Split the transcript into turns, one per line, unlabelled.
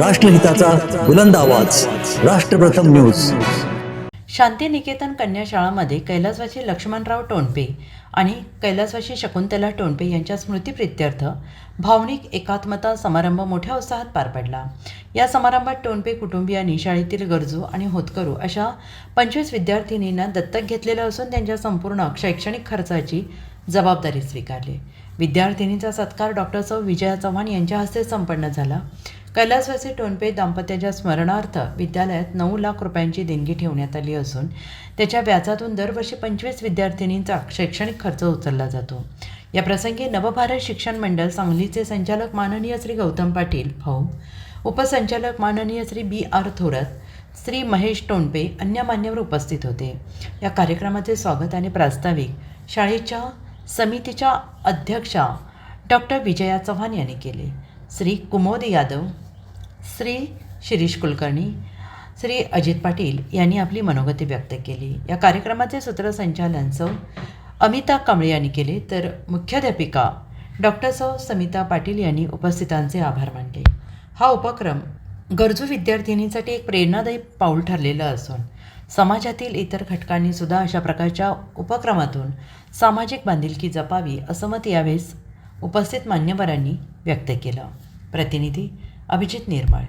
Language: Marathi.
राष्ट्रहिताचा बुलंद आवाज. राष्ट्रप्रथम न्यूज.
शांतिनिकेतन कन्या शाळामध्ये कैलासवासी लक्ष्मणराव टोणपे आणि कैलासवासी शकुंतला टोणपे यांच्या स्मृतीप्रित्यर्थ भावनिक एकात्मता समारंभ मोठ्या उत्साहात पार पडला. या समारंभात टोणपे कुटुंबियांनी शाळेतील गरजू आणि होतकरू अशा पंचवीस विद्यार्थिनींना दत्तक घेतलेलं असून त्यांच्या संपूर्ण शैक्षणिक खर्चाची जबाबदारी स्वीकारली. विद्यार्थिनीचा सत्कार डॉक्टर सौ. विजया चव्हाण यांच्या हस्ते संपन्न झाला. कैलासवासी टोनपे दाम्पत्याच्या स्मरणार्थ विद्यालयात नऊ लाख रुपयांची देणगी ठेवण्यात आली असून त्याच्या व्याजातून दरवर्षी पंचवीस विद्यार्थिनींचा शैक्षणिक खर्च उचलला जातो. या प्रसंगी नवभारत शिक्षण मंडळ सांगलीचे संचालक माननीय श्री गौतम पाटील भाऊ उपसंचालक माननीय श्री बी आर थोरात श्री महेश टोंडपे अन्य मान्यवर उपस्थित होते. या कार्यक्रमाचे स्वागत आणि प्रास्ताविक शाळेच्या समितीच्या अध्यक्षा डॉक्टर विजया चव्हाण यांनी केले. श्री कुमोद यादव श्री शिरीष कुलकर्णी श्री अजित पाटील यांनी आपली मनोगती व्यक्त केली. या कार्यक्रमाचे सूत्रसंचालन सौ अमिता कांबळे यांनी केले. तर मुख्याध्यापिका डॉक्टर सौ समिता पाटील यांनी उपस्थितांचे आभार मानले. हा उपक्रम गरजू विद्यार्थिनींसाठी एक प्रेरणादायी पाऊल ठरलेलं असून समाजातील इतर घटकांनी सुद्धा अशा प्रकारच्या उपक्रमातून सामाजिक बांधिलकी जपावी असं मत यावेळेस उपस्थित मान्यवरांनी व्यक्त केलं. प्रतिनिधी अभिजित निर्मळ.